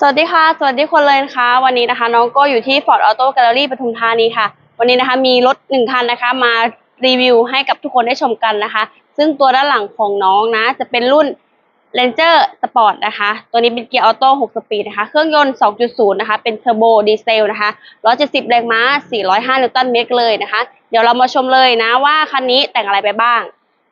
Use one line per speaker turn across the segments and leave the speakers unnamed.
สวัสดีค่ะ สวัสดีคนเลยนะคะ วันนี้นะคะน้องก็อยู่ที่ Ford Auto Gallery ปทุมธานีค่ะ วันนี้นะคะมีรถหนึ่งคันนะคะ มารีวิวให้กับทุกคนได้ชมกันนะคะ ซึ่งตัวด้านหลังของน้องนะ จะเป็นรุ่น Ranger Sport นะคะ ตัวนี้เป็นเกียร์ออโต้6สปีดนะคะ เครื่องยนต์ 2.0 นะคะ เป็นเทอร์โบดีเซลนะคะ 170 แรงม้า 405 นิวตันเมตรเลยนะคะ เดี๋ยวเรามาชมเลยนะว่าคันนี้แต่งอะไรไปบ้าง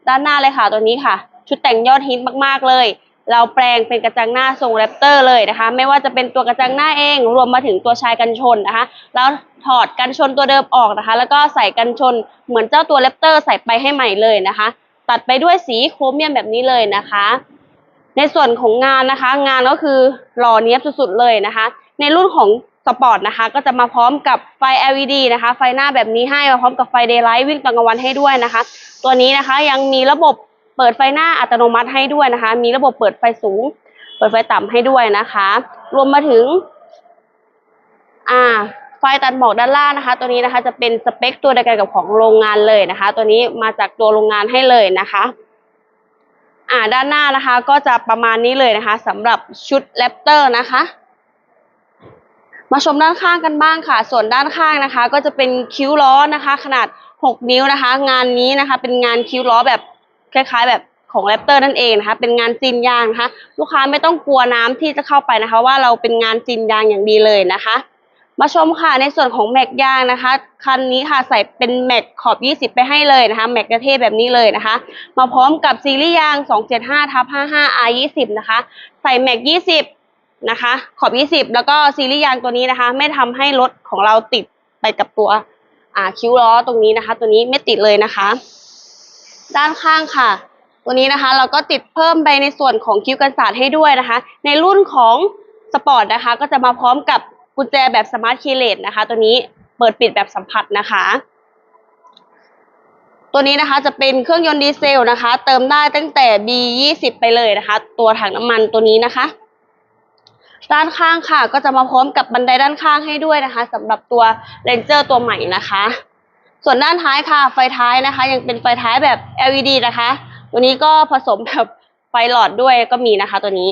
ด้านหน้าเลยค่ะตัวนี้ค่ะ ชุดแต่งยอดฮิตมากๆเลย เราแปลงเป็นกระจังหน้าทรงแรปเตอร์เลยนะคะ ไม่ว่าจะเป็นตัวกระจังหน้าเอง รวมมาถึงตัวชายกันชนนะคะ แล้วถอดกันชนตัวเดิมออกนะคะ แล้วก็ใส่กันชนเหมือนเจ้าตัวแรปเตอร์ใส่ไปให้ใหม่เลยนะคะ ตัดไปด้วยสีโครเมียมแบบนี้เลยนะคะ ในส่วนของงานนะคะ งานก็คือหล่อเนี้ยบสุดๆเลยนะคะ ในรุ่นของสปอร์ตนะคะ ก็จะมาพร้อมกับไฟ LED นะคะ ไฟหน้าแบบนี้ให้มาพร้อมกับไฟเดย์ไลท์วิ่งกลางวันให้ด้วยนะคะ ตัวนี้นะคะยังมีระบบ เปิดไฟหน้าอัตโนมัติให้ด้วยนะคะ มีระบบเปิดไฟสูง เปิดไฟต่ำให้ด้วยนะคะ รวมมาถึง อ่า ไฟตัดหมอกด้านล่างนะคะ ตัวนี้นะคะจะเป็นสเปคตัวเดียวกันกับของโรงงานเลยนะคะ ตัวนี้มาจากตัวโรงงานให้เลยนะคะ อ่าด้านหน้านะคะ ก็จะประมาณนี้เลยนะคะสำหรับชุดแรปเตอร์นะคะมาชมด้านข้างกันบ้างค่ะ ส่วนด้านข้างนะคะ ก็จะเป็นคิ้วล้อนะคะ ขนาด 6 นิ้วนะคะ งานนี้นะคะ เป็นงานคิ้วล้อแบบ คล้ายๆ แบบของแรปเตอร์นั่นเองนะคะเป็นงานจีนยางนะคะลูกค้าไม่ต้องกลัวน้ำที่จะเข้าไปนะคะ ว่าเราเป็นงานจีนยางอย่างดีเลยนะคะ มาชมค่ะในส่วนของแม็กยางนะคะ คันนี้ค่ะใส่เป็นแม็กขอบ 20 ไปให้เลยนะคะแม็กกระเทศแบบนี้เลยนะคะ มาพร้อมกับซีรีส์ยาง 275ทับ55 R 20นะคะ ใส่แม็ก 20 นะคะ ขอบ 20 แล้วก็ซีรีส์ยางตัวนี้นะคะ ไม่ทำให้รถของเราติดไปกับตัวคิ้วล้อตรงนี้นะคะ ตัวนี้ไม่ติดเลยนะคะ ด้านข้างค่ะ ตัวนี้นะคะเราก็ติดเพิ่มไปในส่วนของคิ้วกันศาสตร์ให้ด้วยนะคะ ในรุ่นของสปอร์ตนะคะ ก็จะมาพร้อมกับกุญแจแบบสมาร์ทคีย์เลสนะคะ ตัวนี้เปิดปิดแบบสัมผัสนะคะ ตัวนี้นะคะจะเป็นเครื่องยนต์ดีเซลนะคะ เติมได้ตั้งแต่ B20 ไปเลยนะคะ ตัวถังน้ำมันตัวนี้นะคะ ด้านข้างค่ะ ก็จะมาพร้อมกับบันไดด้านข้างให้ด้วยนะคะสำหรับตัว Ranger ตัวใหม่นะคะ ส่วนด้านท้ายค่ะ ไฟท้ายนะคะ ยังเป็นไฟท้ายแบบ LED นะคะ ตัวนี้ก็ผสมแบบไฟหลอดด้วยก็มีนะคะ ตัวนี้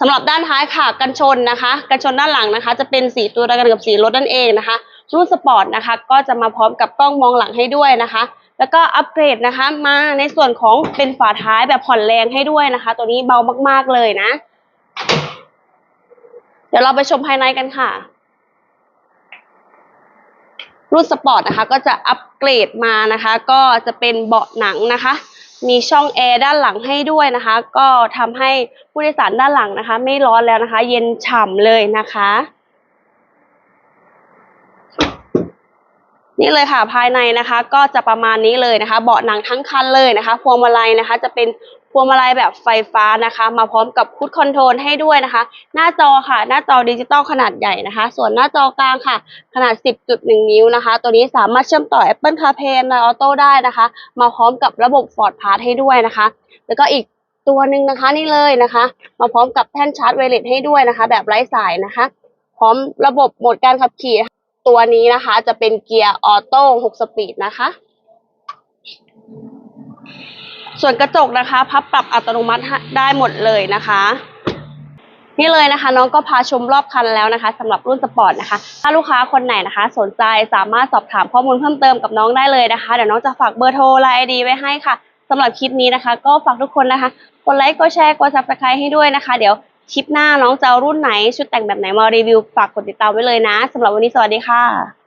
สำหรับด้านท้ายค่ะ กันชนนะคะ กันชนด้านหลังนะคะ จะเป็นสีตัวเดียวกันกับสีรถนั่นเองนะคะรุ่นสปอร์ตนะคะ ก็จะมาพร้อมกับกล้องมองหลังให้ด้วยนะคะ แล้วก็อัปเกรดนะคะ มาในส่วนของเป็นฝาท้ายแบบผ่อนแรงให้ด้วยนะคะ ตัวนี้เบามากๆเลยนะ เดี๋ยวเราไปชมภายในกันค่ะ รุ่นสปอร์ตนะคะก็จะอัปเกรดมานะคะ ก็จะเป็นเบาะหนังนะคะ มีช่องแอร์ด้านหลังให้ด้วยนะคะ ก็ทำให้ผู้โดยสารด้านหลังนะคะ ไม่ร้อนแล้วนะคะ เย็นฉ่ำเลยนะคะ นี่เลยค่ะภายในนะคะก็จะประมาณนี้เลยนะคะ เบาะหนังทั้งคันเลยนะคะ พวงมาลัยนะคะ จะเป็นพวงมาลัยแบบไฟฟ้านะคะ มาพร้อมกับพุทคอนโทรลให้ด้วยนะคะ หน้าจอค่ะ หน้าจอดิจิตอลขนาดใหญ่นะคะ ส่วนหน้าจอกลางค่ะ ขนาด 10.1 นิ้วนะคะ ตัวนี้สามารถเชื่อมต่อ Apple CarPlay Android Auto ได้นะคะ มาพร้อมกับระบบ Ford Pass ให้ด้วยนะคะ แล้วก็อีกตัวหนึ่งนะคะนี่เลยนะคะ มาพร้อมกับแท่นชาร์จไวเลสให้ด้วยนะคะ แบบไร้สายนะคะ พร้อมระบบโหมดการขับขี่ ตัวนี้นะคะ จะเป็นเกียร์ออโต้6สปีดนะคะ ส่วนกระจกนะคะ พับปรับอัตโนมัติได้หมดเลยนะคะ นี่เลยนะคะ น้องก็พาชมรอบคันแล้วนะคะสำหรับรุ่นสปอร์ตนะคะ ถ้าลูกค้าคนไหนนะคะ สนใจสามารถสอบถามข้อมูลเพิ่มเติมกับน้องได้เลยนะคะ เดี๋ยวน้องจะฝากเบอร์โทรไลน์ไอดีไว้ให้ค่ะสำหรับคลิปนี้นะคะ ก็ฝากทุกคนนะคะ กดไลค์ กดแชร์ กดซับสไครต์ให้ด้วยนะคะ เดี๋ยว คลิปหน้าน้องจะเอารุ่นไหนชุดแต่งแบบไหนมารีวิวฝากกดติดตามไว้เลยนะสำหรับวันนี้สวัสดีค่ะ